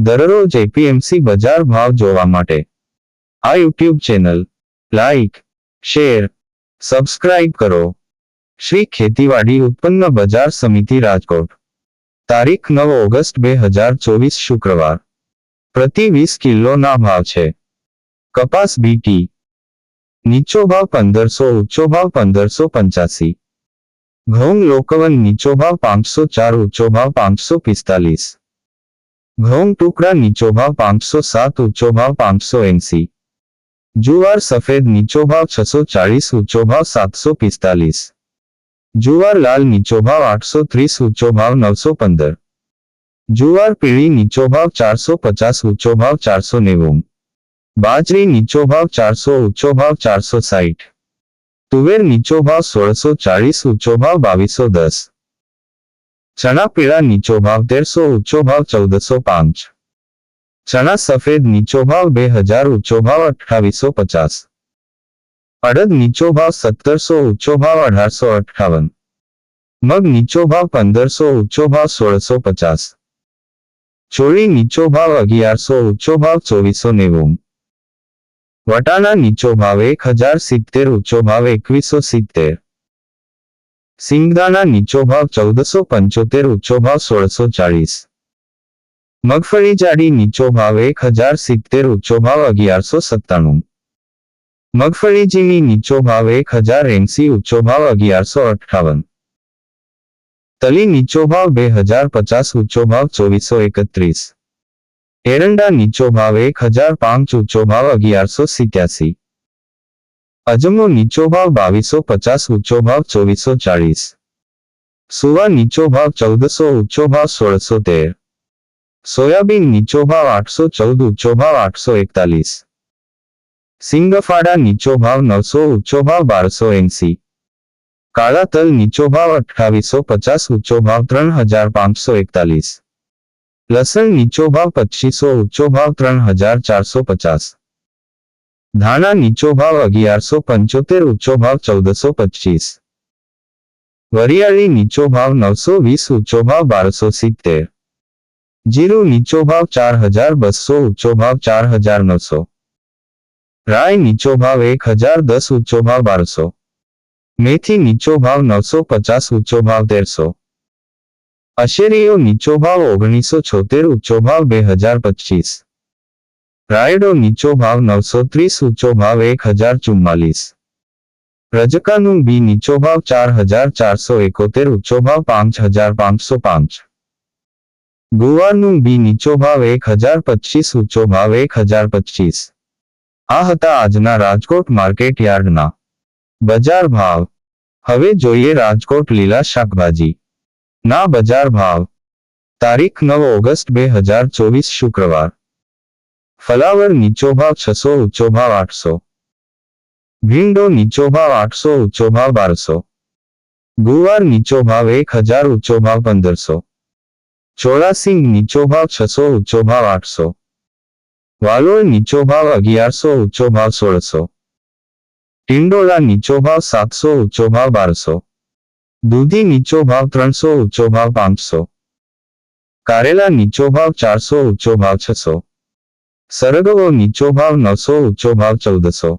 દરરોજ એપીએમસી બજાર ભાવ જોવા માટે. આ YouTube channel, like, share, subscribe કરો. શ્રી ખેતીવાડી ઉત્પન્ન બજાર સમિતિ રાજકોટ. તારીખ નવ ઓગસ્ટ બે હજાર ચોવીસ શુક્રવાર. પ્રતિ વીસ કિલોના ભાવ છે. કપાસ બીટી નીચો ભાવ પંદરસો ઊંચો ભાવ પંદરસો પંચ્યાસી. ઘઉં લોકવન નીચો ભાવ પાંચસો ચાર ઊંચો ભાવ પાંચસો પિસ્તાલીસ. ઘઉં ટુકડા નીચો ભાવ પાંચસો સાત, ઊંચો ભાવ પાંચસો એંસી. જુવાર સફેદ નીચો ભાવ છસો ચાળીસ, ઊંચો ભાવ સાતસો પિસ્તાલીસ. જુવાર લાલ નીચો ભાવ આઠસો ત્રીસ, ઊંચો ભાવ નવસો પંદર. જુવાર પીળી નીચો ભાવ ચારસો પચાસ, ઊંચો ભાવ ચારસો નેવું. બાજરી નીચો ભાવ ચારસો, ઊંચો ભાવ ચારસો સાઠ. તુવેર નીચો ભાવ સોળસો ચાળીસ, ઊંચો ભાવ બાવીસો દસ. ચણા પીળા નીચો ભાવ તેરસો ઊંચો ભાવ ચૌદસો પાંચ. ચણા સફેદ નીચો ભાવ બે હજાર ઊંચો ભાવ અઠાવીસો પચાસ. અડદ નીચો ભાવ સત્તરસો ઊંચો ભાવ અઢારસો અઠાવન મગ નીચો ભાવ પંદરસો ઊંચો ભાવ સોળસો પચાસ. ચોળી નીચો ભાવ અગિયારસો ઊંચો ભાવ ચોવીસો નેવું. વટાણા નીચો ભાવ એક હજાર સિત્તેર ઊંચો ભાવ એકવીસો સિત્તેર. સિંગદાણા નીચો ભાવ ચૌદસો પંચોતેર ઊંચો ભાવ સોળસો ચાળીસ મગફળી જાડી નીચો ભાવ એક હજાર સિત્તેર ઊંચો ભાવ અગિયારસો સત્તાણું મગફળી ઝીણી નીચો ભાવ એક હજાર એંસી ઊંચો ભાવ અગિયારસો અઠ્ઠાવન તલી નીચો ભાવ બે હજાર પચાસ ઊંચો ભાવ ચોવીસો એકત્રીસ એરંડા નીચો ભાવ એક હજાર પાંચ ઊંચો ભાવ અગિયારસો સિત્યાસી અજમો નીચો ભાવ બાવીસો પચાસ ઊંચો ભાવ ચોવીસો ચાળીસ સુવા નીચો ભાવ ચૌદસો ઊંચો ભાવ સોળસો તેર સોયાબીન નીચો ભાવ આઠસો ચૌદ ઊંચો ભાવ આઠસો એકતાલીસ સિંગફાડા નીચો ભાવ નવસો ઊંચો ભાવ બારસો એંસી કાળા તલ નીચો ભાવ અઠ્ઠાવીસો પચાસ ઊંચો ભાવ ત્રણ હજાર પાંચસો એકતાલીસ લસણ નીચો ભાવ પચીસો ઊંચો ભાવ ત્રણ હજાર ચારસો પચાસ ધાણા નીચો ભાવ અગિયારસો પંચોતેર ઊંચો ભાવ ચૌદસો પચીસ વરિયાળી નીચો ભાવ નવસો વીસ ઊંચો ભાવ બારસો સિત્તેર જીરું નીચો ભાવ ચાર હજાર બસો ઊંચો ભાવ ચાર હજાર નવસો રાય નીચો ભાવ એક હજાર દસ ઊંચો ભાવ બારસો મેથી નીચો ભાવ નવસો પચાસ ઊંચો ભાવ તેરસો અશેરીઓ નીચો ભાવ ઓગણીસો છોતેર ઊંચો ભાવ બે હજાર પચીસ રાયડો નીચો ભાવ નવસો ત્રીસ, ઊંચો ભાવ એક હજાર ચુમ્માલીસ. રજકાનું બી નીચો ભાવ ચાર હજાર ચારસો એકોતેર, ઊંચો ભાવ પાંચ હજાર પાંચસો પાંચ. ગુવારનું બી નીચો ભાવ એક હજાર પચીસ, ઊંચો ભાવ એક હજાર પચીસ. આ હતા આજના રાજકોટ માર્કેટ યાર્ડના. બજાર ભાવ. હવે જોઈએ રાજકોટ લીલા શાકભાજી. ના બજાર ભાવ. તારીખ નવ ઓગસ્ટ બે હજાર ચોવીસ શુક્રવાર. ફલાવર નીચો ભાવ છસો ઊંચો ભાવ આઠસો. ભીંડો નીચો ભાવ આઠસો ઊંચો ભાવ બારસો. ગુવાર નીચો ભાવ એક હજાર ઊંચો ભાવ પંદરસો. ચોળાસિંગ નીચો ભાવ છસો ઊંચો ભાવ આઠસો. વાલોળ નીચો ભાવ અગિયારસો ઊંચો ભાવ સોળસો. ટિંડોળા નીચો ભાવ સાતસો ઊંચો ભાવ બારસો. દૂધી નીચો ભાવ ત્રણસો ઊંચો ભાવ પાંચસો. કારેલા નીચો ભાવ ચારસો ઊંચો ભાવ છસો. સરગવો નીચો ભાવ નવસો ઊંચો ભાવ ચૌદસો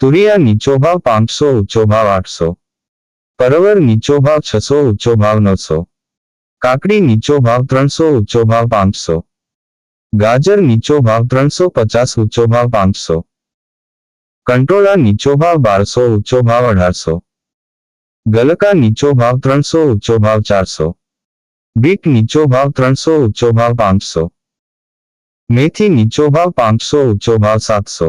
તુરિયા નીચો ભાવ પાંચસો ઊંચો ભાવ આઠસો પરવર નીચો ભાવ છસો ઊંચો ભાવ નવસો કાકડી નીચો ભાવ ત્રણસો ઊંચો ભાવ પાંચસો ગાજર નીચો ભાવ ત્રણસો પચાસ ઊંચો ભાવ પાંચસો કંટોળા નીચો ભાવ બારસો ઊંચો ભાવ અઢારસો ગલકા નીચો ભાવ ત્રણસો ઊંચો ભાવ ચારસો બીટ નીચો ભાવ ત્રણસો ઊંચો ભાવ પાંચસો મેથી નીચો ભાવ પાંચસો ઊંચો ભાવ સાતસો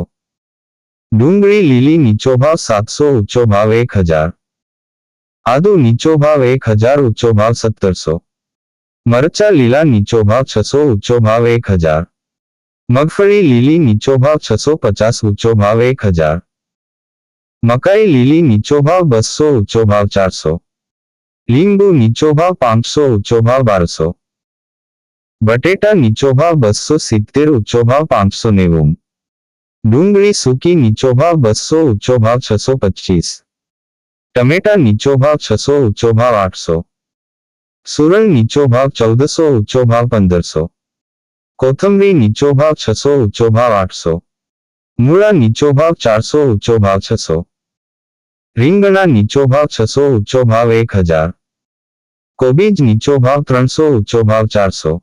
ડુંગળી લીલી નીચો ભાવ સાતસો ઊંચો ભાવ એક હજાર આદુ નીચો ભાવ એક હજાર ઊંચો ભાવ સત્તરસો મરચા લીલા નીચો ભાવ છસો ઊંચો ભાવ એક હજાર મગફળી લીલી નીચો ભાવ છસો પચાસ ઊંચો ભાવ એક હજાર મકાઈ લીલી નીચો ભાવ બસો ઊંચો ભાવ ચારસો લીંબુ નીચો ભાવ પાંચસો ઊંચો ભાવ બારસો બટેટા નીચો ભાવ બસો સિત્તેર ઊંચો ભાવ પાંચસો નેવું. ડુંગળી સૂકી નીચો ભાવ બસો ઊંચો ભાવ છસો પચીસ. ટમેટા નીચો ભાવ છસો ઊંચો ભાવ આઠસો. સુરણ નીચો ભાવ ચૌદસો ઊંચો ભાવ પંદરસો. કોથમરી નીચો ભાવ છસો ઊંચો ભાવ આઠસો. મૂળા નીચો ભાવ ચારસો ઊંચો ભાવ છસો. રીંગણા નીચો ભાવ છસો ઊંચો ભાવ એક હજાર. કોબીજ નીચો ભાવ ત્રણસો ઊંચો ભાવ ચારસો.